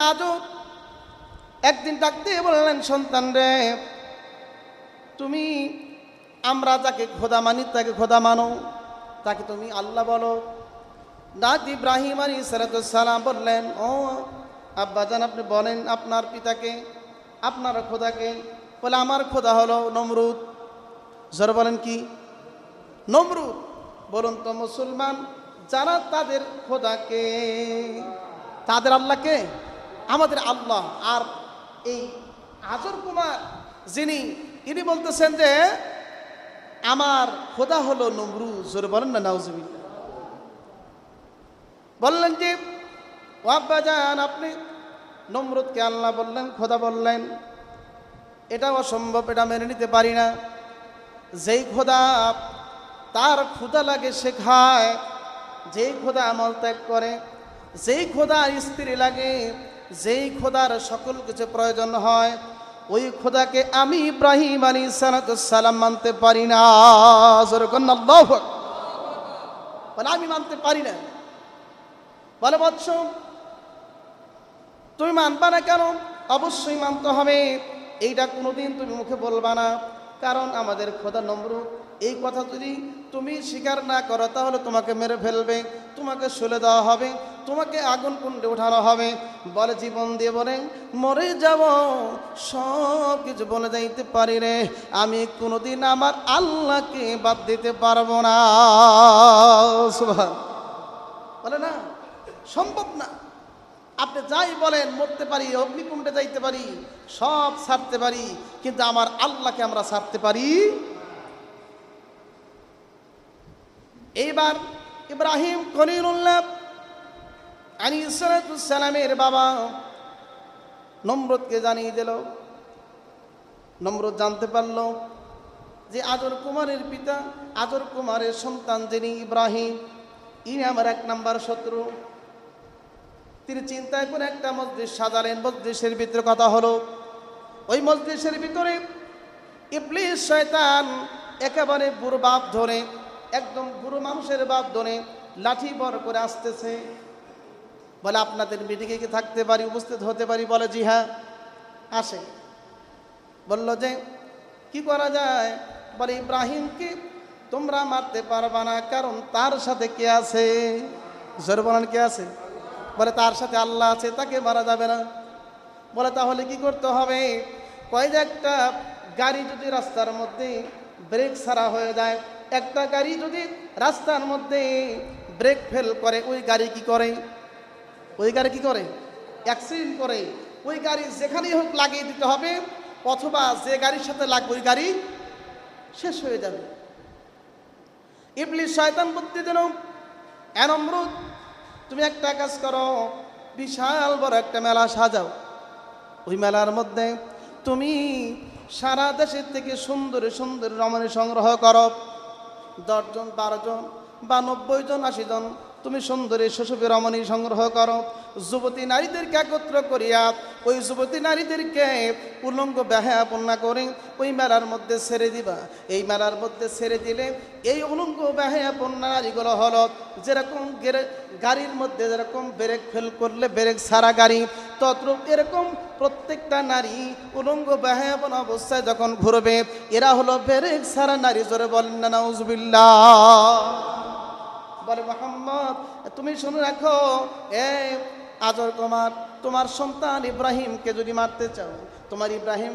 আজও একদিন ডাক দিয়ে বললেন, সন্তান রে, তুমি আমরা যাকে খোদা মানি, তাকে খোদা মানো, তাকে তুমি আল্লাহ বলো। ডাক ইব্রাহিম আলী সালাম বললেন, ও আব্বা আব্বাজান আপনি বলেন আপনার পিতাকে, আপনার খোদাকে, বলে আমার খোদা হলো নমরুদ। জোর বলেন কি? নমরুদ, বলুন তো মুসলমান, যারা তাদের খোদাকে, তাদের আল্লাহকে? আমাদের আল্লাহ আর এই আজর কুমার যিনি ইনি বলতেছেন যে, আমার খোদা হলো নমরু, জোরে বলেন না বললেন যে ওয়াব্বাজান আপনি নমরুদকে আল্লাহ বললেন, খোদা বললেন, এটা অসম্ভব, এটা মেনে নিতে পারি না। যেই খোদা তার ক্ষুদা লাগে সে খায়, যেই খোদা আমল ত্যাগ করে, যেই খোদা স্ত্রী লাগে যেই খোদার সকল কিছু প্রয়োজন হয়, ওই খোদাকে আমি ইব্রাহিম আলী সালাম মানতে পারি না। বলে, আমি মানতে পারি না। বলে, বৎস, তুমি মানবা না কেন? অবশ্যই মানতে হবে। এইটা কোনোদিন তুমি মুখে বলবা না। কারণ আমাদের খোদা নম্র এই কথা যদি তুমি স্বীকার না করো, তাহলে তোমাকে মেরে ফেলবে, তোমাকে শুলে দেওয়া হবে। তোমাকে আগুন কুণ্ডে ওঠানো হবে। বলে জীবন দিয়ে বলে, মরে যাব, সব কিছু বলে যাইতে পারি রে। আমি কোনোদিন আমার আল্লাহকে বাদ দিতে পারব না। বলে না, সম্ভব না। আপনি যাই বলেন, মরতে পারি, অগ্নিকুণ্ডে যাইতে পারি, সব ছাড়তে পারি, কিন্তু আমার আল্লাহকে আমরা ছাড়তে পারি? এইবার ইব্রাহিম কলিরুল্লাহ আলী সালামের বাবা নম্রতকে জানিয়ে দিল। নম্রত জানতে পারল যে আজর কুমারের পিতা, আজর কুমারের সন্তান যিনি ইব্রাহিম, ইনি আমার এক নাম্বার শত্রু। তিনি চিন্তায় করে একটা মসজিদ সাজালেন মসজিদের ভিতরে কথা হলো, ওই মসজিদের ভিতরে ইবলিস শয়তান একেবারে বুড়ো বাপ ধরে, একদম বুড়ো মানুষের বাপ ধরে লাঠি বর করে আসতেছে। বলে, আপনাদের মিটিংয়ে কি থাকতে পারি, উপস্থিত হতে পারি? বলে, জি হ্যাঁ। আসে। বলল যে, কি করা যায়? বলে, ইব্রাহিমকে তোমরা মারতে পারবা না, কারণ তার সাথে কে আছে? জোর বলেন, কে আছে? বলে, তার সাথে আল্লাহ আছে, তাকে মারা যাবে না। বলে, তাহলে কি করতে হবে? কয় যে একটা গাড়ি যদি রাস্তার মধ্যে ব্রেক ছাড়া হয়ে যায়, একটা গাড়ি যদি রাস্তার মধ্যে ব্রেক ফেল করে, ওই গাড়ি কি করে? ওই গাড়ি কি করে? অ্যাক্সিডেন্ট করে। ওই গাড়ি যেখানেই হোক লাগিয়ে দিতে হবে, অথবা যে গাড়ির সাথে লাগবে ওই গাড়ি শেষ হয়ে যাবে। ইবলিশ শয়তান বুদ্ধি দিল এনমরুদ তুমি একটা কাজ করো, বিশাল বড় একটা মেলা সাজাও। ওই মেলার মধ্যে তুমি সারা দেশের থেকে সুন্দর সুন্দর রমণী সংগ্রহ করো। দশজন, বারো জন বা নব্বই জন, আশি জন তুমি সুন্দরী শৈশবী রমণী সংগ্রহ করো। যুবতী নারীদেরকে একত্র করিয়া ওই যুবতী নারীদেরকে উলঙ্গ ব্যাহাপন্না করে ওই মেলার মধ্যে ছেড়ে দিবা। এই মেলার মধ্যে ছেড়ে দিলে এই উলঙ্গ ব্যাহাপন্না নারীগুলো হল যেরকম গাড়ির মধ্যে যেরকম ব্রেক ফেল করলে ব্রেক সারা গাড়ি তদ্রূপ এরকম প্রত্যেকটা নারী উলঙ্গ ব্যাহাপন অবস্থায় যখন ঘুরবে, এরা হলো ব্রেক সারা নারী। জোরে বলেন না, নাউজুবিল্লাহ। বলে মোহাম্মদ, তুমি শুনে রাখো, এ আজর কুমার, তোমার সন্তান ইব্রাহিমকে যদি মারতে চাও, তোমার ইব্রাহিম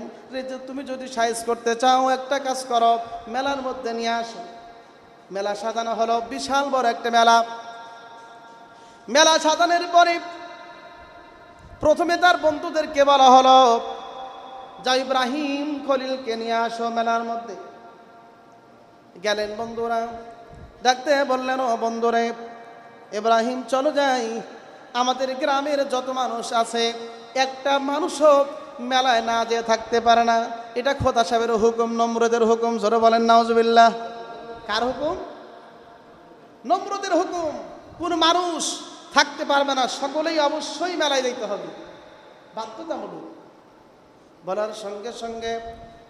তুমি যদি সাইজ করতে চাও, একটা কাজ করো, মেলার মধ্যে নিয়ে আসো। মেলা সাজানো হলো, বিশাল বড় একটা মেলা। মেলা সাজানোর পরে প্রথমে তার বন্ধুদেরকে বলা হলো যা ইব্রাহিম খলিলকে নিয়ে আসো মেলার মধ্যে। গেলেন বন্ধুরা ডাকতে বললেন, ও বন্ধুরে, ইব্রাহিম, চলো যাই। আমাদের গ্রামের যত মানুষ আছে, একটা মানুষও মেলায় না যেয়ে থাকতে পারে না। এটা খোদা সাহেবের হুকুম, নম্রদের হুকুম। জোরে বলেন, নাউজুবিল্লাহ। কার হুকুম? নম্রদের হুকুম। কোন মানুষ থাকতে পারবে না, সকলেই অবশ্যই মেলায় যেতে হবে। বাধ্যতামূলক। বলার সঙ্গে সঙ্গে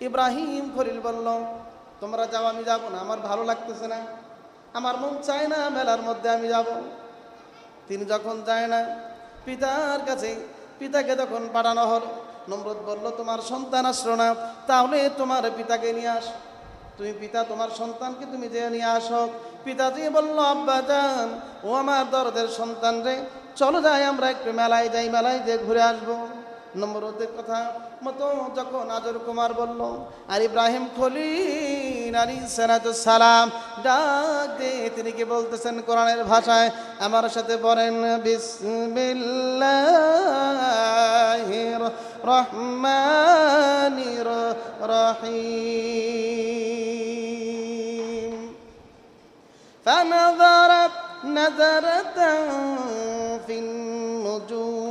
ইব্রাহিম খলিল বলল, তোমরা যাও, আমি যাব না, আমার ভালো লাগতেছে না। আমার মন চায় না মেলার মধ্যে আমি যাব। তিনি যখন যায় না, পিতার কাছে পিতাকে তখন পাঠানো হলো। নমরুদ বলল, তোমার সন্তান আসলো না, তাহলে তোমার পিতাকে নিয়ে আস। তুমি পিতা, তোমার সন্তানকে তুমি যে নিয়ে আসো। পিতাজি বলল, আব্বা যান ও আমার দরদের সন্তান রে, চলো যাই আমরা একটু মেলায় যাই, মেলায় যে ঘুরে আসব। নম্বরদের কথা মতো যখন আজর কুমার বলল, আর ইব্রাহিম খলিল আলী সালাম ডাক দে তিনি কি বলতেছেন কোরআনের ভাষায় আমার সাথে বলেন বিসমিল্লাহির রহমানির রহিম فنظرت نظرة في النجوم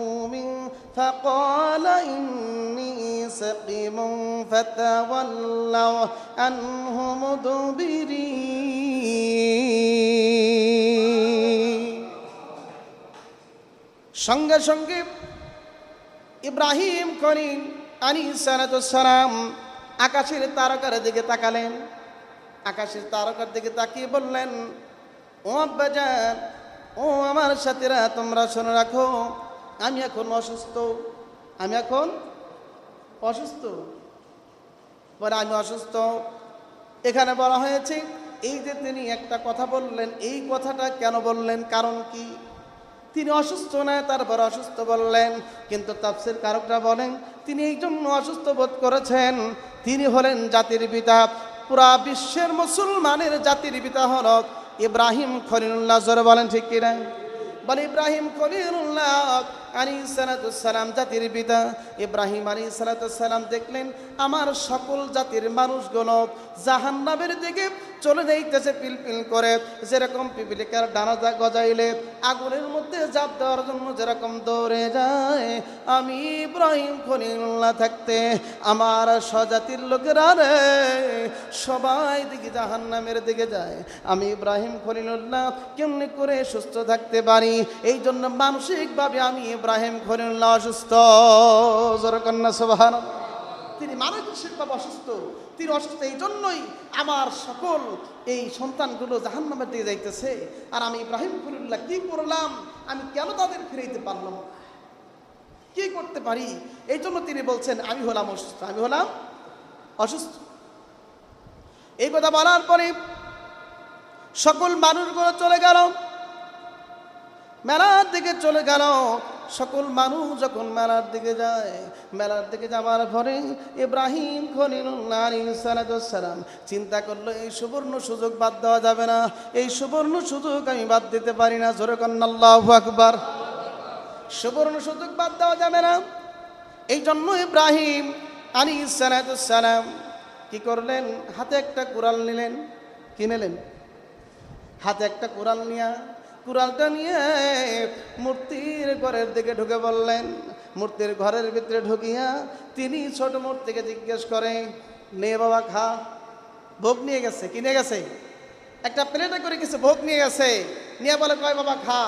فقال إني سقيم فتولوا عنه مدبرين সঙ্গে সঙ্গে ইব্রাহিম করিম আলী সালাম আকাশের তারকার দিকে তাকালেন আকাশের তারকার দিকে তাকিয়ে বললেন ও আব্বাজান ও আমার সাথীরা তোমরা শুনে রাখো আমি এখন অসুস্থ। আমি এখন অসুস্থ। বলে আমি অসুস্থ। এখানে বলা হয়েছে, এই যে তিনি একটা কথা বললেন, এই কথাটা কেন বললেন? কারণ কি? তিনি অসুস্থ না, তারপর অসুস্থ বললেন। কিন্তু তাফসির কারকরা বলেন, তিনি এই জন্য অসুস্থ বোধ করেছেন। তিনি হলেন জাতির পিতা। পুরা বিশ্বের মুসলমানের জাতির পিতা হল ইব্রাহিম খলিলুল্লাহ। জোরে বলেন ঠিক কিনা? বলে ইব্রাহিম খলিলুল্লাহ আলী সালাতাম জাতির পিতা ইব্রাহিম আলী সালাতাম দেখলেন, আমার সকল জাতির মানুষগুলো জাহান্নামের দিকে চলে যাইতেছে পিলপিল করে। যেরকম পিপিলিকার ডানা গজাইলে, আগুনের মধ্যে জাপ দেওয়ার জন্য যেরকম দৌড়ে যায়, আমি ইব্রাহিম খলিলুল্লাহ থাকতে, আমার স্বজাতির লোকেরা রে, সবাই দিকে জাহান্নামের দিকে যায়। আমি ইব্রাহিম খলিলুল্লাহ কেমনি করে সুস্থ থাকতে পারি? এই জন্য মানসিকভাবে আমি ইব্রাহিম খলিলুল্লাহ অসুস্থ। জোরকন্যা সোভান তিনি মানসিক মানসিকভাবে অসুস্থ। তিনি অসুস্থ এই জন্যই আমার সকল এই সন্তানগুলো জাহান্নামের দিকে যাইতেছে। আর আমি ইব্রাহিম খলিলুল্লাহ কি করলাম? আমি কেন তাদের ফিরাইতে পারলাম? কি করতে পারি? এই জন্য তিনি বলছেন, আমি হলাম অসুস্থ। আমি হলাম অসুস্থ। এই কথা বলার পরে সকল মানুষগুলো চলে গেল। মেলার দিকে চলে গেল। সকল মানুষ যখন মেলার দিকে যায়, মেলার দিকে যাওয়ার পরে ইব্রাহিম খলিলাম চিন্তা করল, এই সুবর্ণ সুযোগ বাদ দেওয়া যাবে না। এই সুবর্ণ সুযোগ আমি বাদ দিতে পারি না। জোরে কন্নাল্লাহ আকবার। সুবর্ণ সুযোগ বাদ দেওয়া যাবে না। এই জন্য ইব্রাহিম আলী সালাম কি করলেন? হাতে একটা কুড়াল নিলেন। কি নিলেন? হাতে একটা কুড়াল নিয়া কুড়ালটা নিয়ে মূর্তির ঘরের দিকে ঢুকে বললেন, মূর্তির ঘরের ভিতরে ঢুকিয়া তিনি ছোট মূর্তিকে জিজ্ঞেস করে, নে বাবা খা, ভোগ নিয়ে গেছে কিনে গেছে? একটা প্লেটে করে কিছু ভোগ নিয়ে গেছে। নিয়ে বলে, কয় বাবা, খা।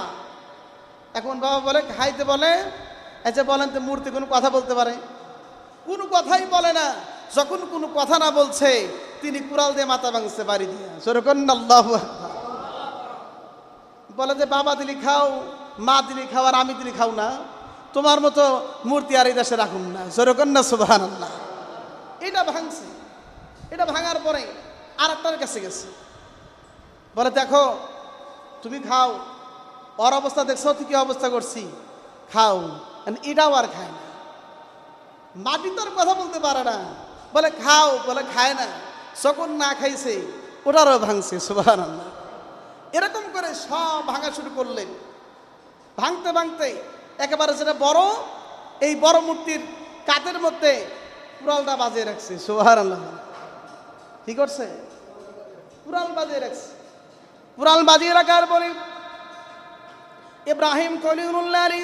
এখন বাবা বলে, খাইতে বলে? আচ্ছা বলেন তো, মূর্তি কোনো কথা বলতে পারে? কোনো কথাই বলে না। যখন কোনো কথা না বলছে, তিনি কুড়াল দিয়ে মাথা ভাঙছে, বাড়ি দিয়ে। সেরকম আল্লাহ বলে যে, বাবা দিলি খাও, মা দিলি খাও, আর আমি দিলি খাও না। তোমার মতো মূর্তি আর এই দেশে রাখুন না। না সুবাহান আল্লাহ এটা ভাঙছে। এটা ভাঙার পরে আর একটার কাছে গেছে। বলে, দেখো, তুমি খাও। ওর অবস্থা দেখছ তুই কি অবস্থা করছি? খাও। And এটাও আর খায় না। মাটি তোর কথা বলতে পারে না। বলে, খাও। বলে, খায় না। যখন না খাইছে, ওটারও ভাঙছে সুবাহ এরকম করে সব ভাঙা শুরু করলেন। ভাঙতে ভাঙতে একেবারে যেটা বড়, এই বড় মূর্তির কাতের মধ্যে কুড়ালটা বাজিয়ে রাখছে সোহার আল্লাহ কি করছে? কুড়াল বাজিয়ে রাখছে। কুড়াল বাজিয়ে রাখার পরে ইব্রাহিম কলিউল্লাহ আলী